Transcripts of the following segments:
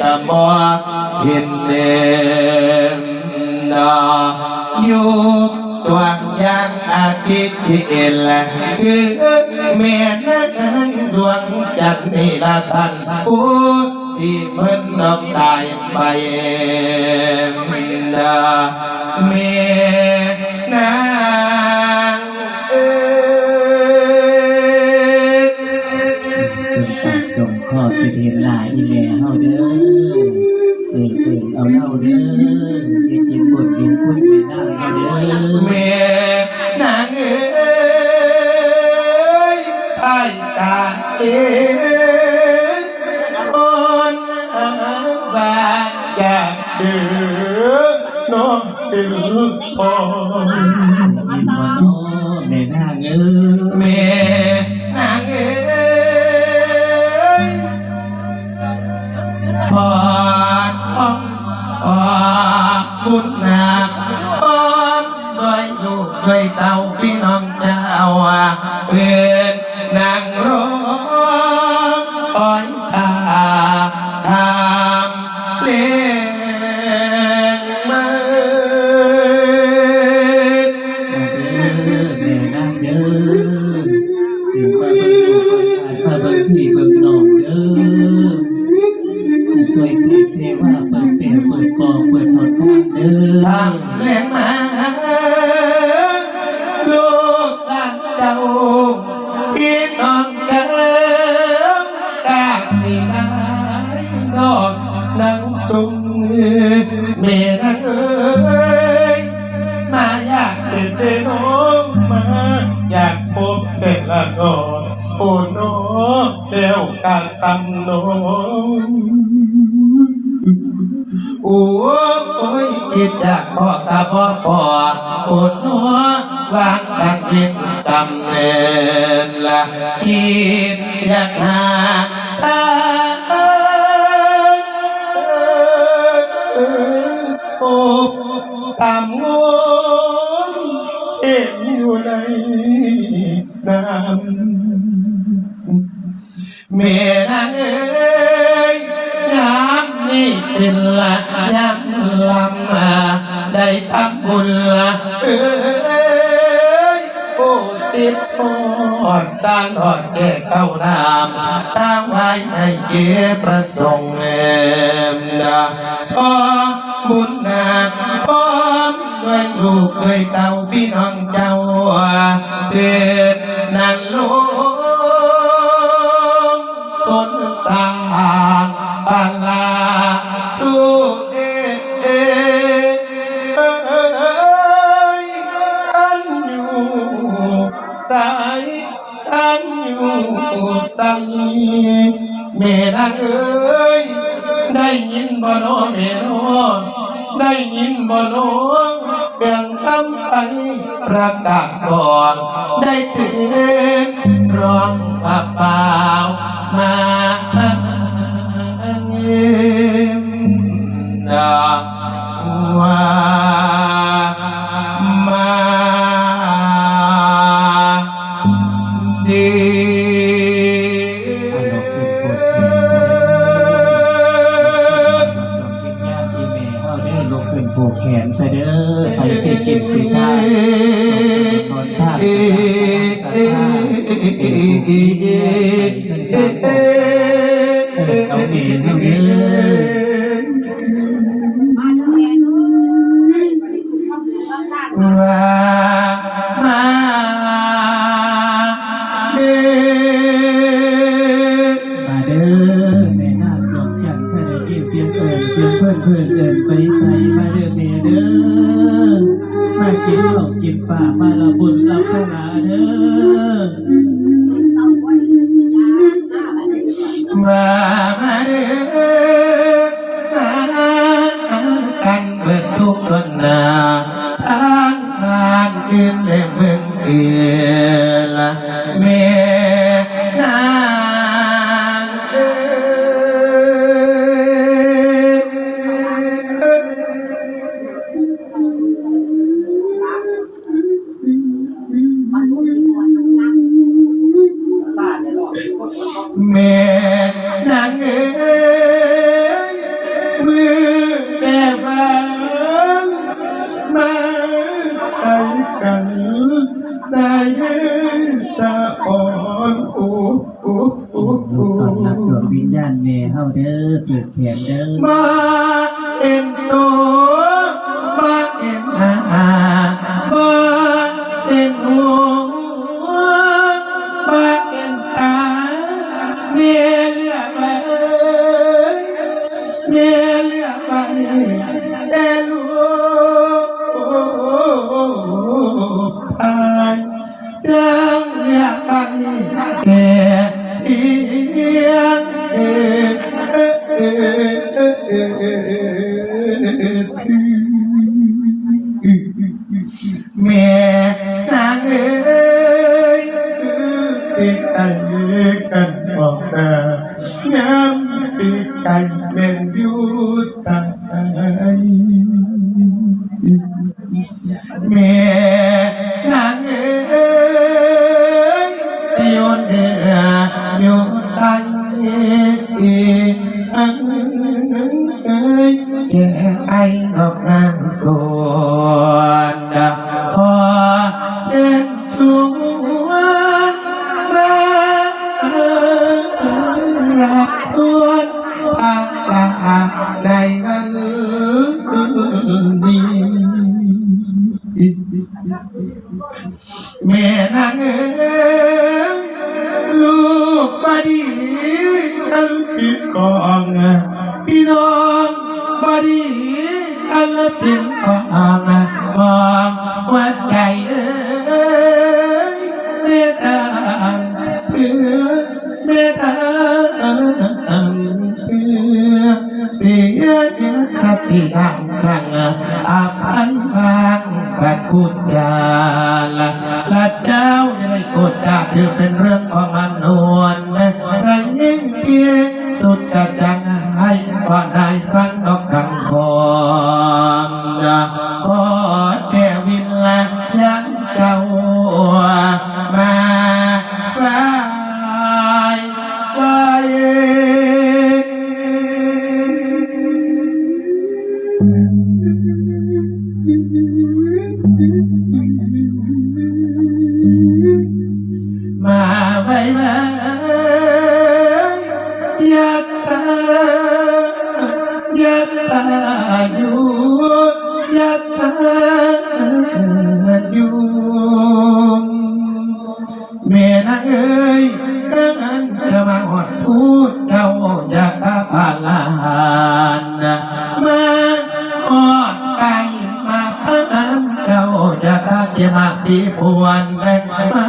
ตะบอเห็นเดนดายู่ตัวย่างอาทิตย์เอ็นลคือแม่นังดวงจันทร์นี่ละท่านผู้ที่เพิ่นนอกตายไปดาแม่ จงตัดจงข้อที่เห็นหลายอีแม่เฮาเด้อเอ่ยเอ่ยเอาเล่าเด้อเฮ็ดกินบดกินคุยไปนั่งเฮาเด้อแม่นางเอ้ยไอ้ตาเอ้ยคนบ้านอยากเดือน้องถึงพอ ถึงว่าเบิ่งลูกเบิ่งหลานพาเบิ่งพี่เบิ่งนองเด้อช่วยเทเทว่าเปิดเปลเปิดปองเปิดหมดเด้อทำเลี้ยงมา นละนอโอ้นอเดี๋ยวกาสันน้อโอ้ยคิดจากพ่อตาพ่อพ่อปวดหัวางกันเป็นกำเนิดละคิดอยากหาทางพบสามงเห็นอยู่ใน น้ำเมนางเอ้ยยามนี้เป็นละยามลำมาได้ทำบุญละเอ้ยโอ้ติดพอดตั้งทอดแก่เข้านามตั้งไว้ให้เกียประสงค์เอ็มดาพอบุญนาพร้อมด้วยลูกด้วยเต้าพี่น้องเจ้า ได้ยินบ่น้อเพียงคำไปประกาศก่อน ได้ตื่นร้องเปล่ามาเงียบดาว่า ขึ้นผูกแขนซะเด้อไปสิกินสิทาตอนท่าสิทาเอกดีเอกสามเอาเองเอาเด้อว่ามเด้อมาเด้อแม่นาคดอกจันทร์ถ้าได้ยินเสียงเอิญเสียงเพื่อนเพื่อนเอิญไปใส่ กินข้าวกินปลามาละบุญรับข้าวหลาเด้อ แม่เฮาเด้อปลูกเขียนเด้อมาเอ็นโตมาเอ็นอามาเอ็นหัวมาเอ็นตาเมียเลือกไปเมียเลือกไปแต่ลูกตายจังเลือกไปแต่ Yeah. แม่นางเอ๋ลูกบดีกันผิดกองพี่น้องบดีกันเป็กองมองวัดใจเอ๋ยเมตตาเพื่อเมตตาเสียสติดังครั้งอาพันธ์บางพระพุทธจา จิมาดีปวนแรงมา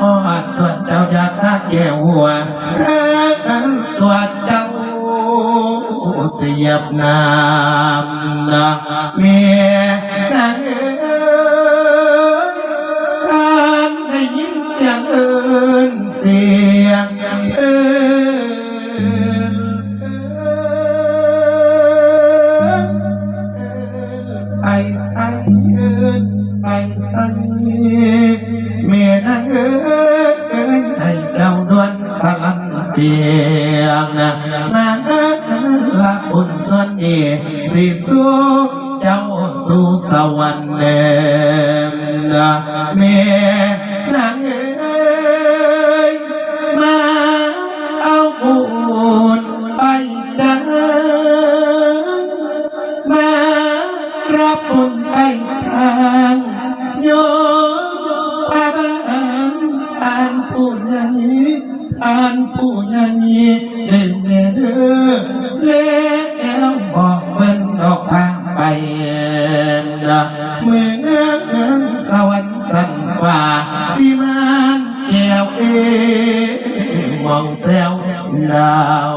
อ่อนส่วนเจ้าอยากทักแก้วหัวเรงตัวเจ้าเสียบน้ำนะ แล้วดาว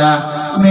นะเม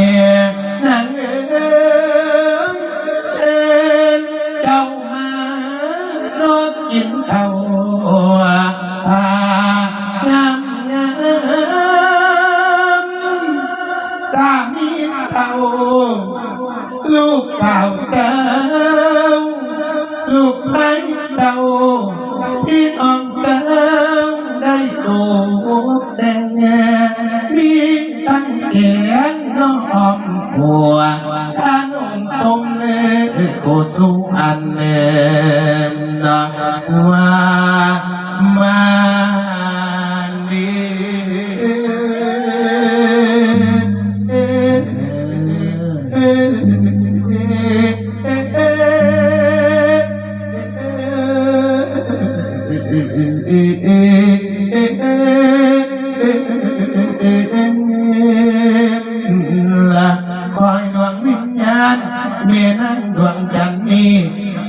ละคอยดวงวิญาณเมียนั่งดวงจันทนี้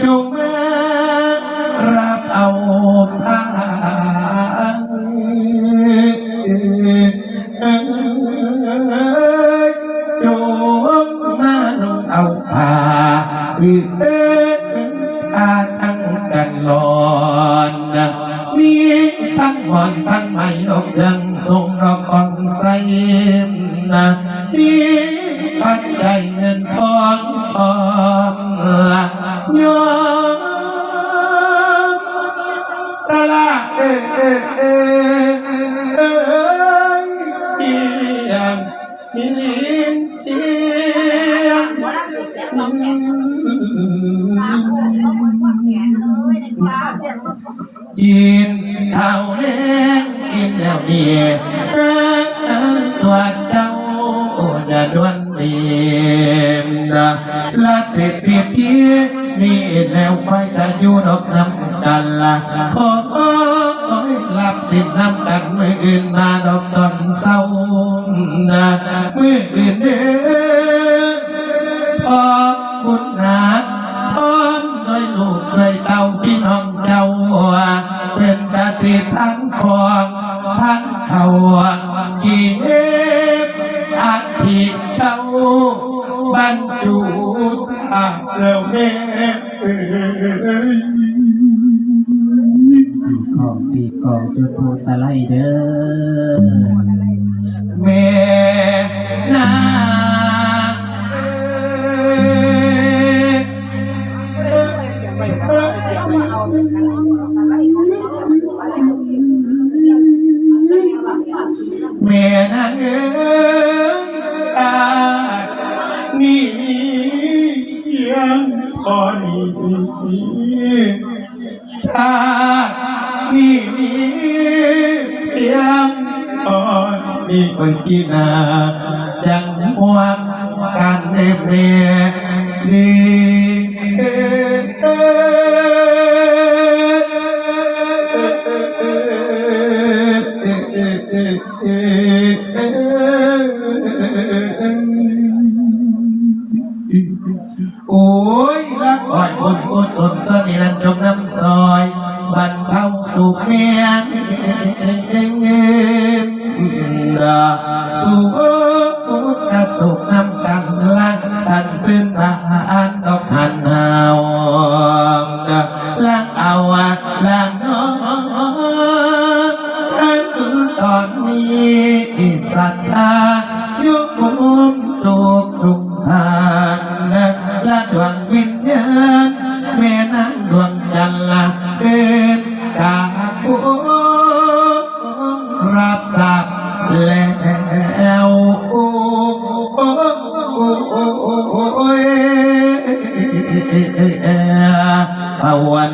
จงมรับเอาพาจงมาลงเอาพาหรืาทั้งกันรอ กินข้าวแล้งกินแล้วเนี่ยรักตัวเจ้าจะดวนเดียมนะลักเสร็จเพียทีมีแล้วไปจะอยู่ดอกน้ำกันละขอรับสิทธิ์น้ำกันมืออื่นมาดอกตอนเศร้านะมืออื่นเด้อพอบุญนาพร้อมด้วยลูกด้วยเต้าพี่น้อง ขอ การเดบเรีย แล้วโอ้โอ้โอ้โอ้โอ้โอ้ยภาวันคอย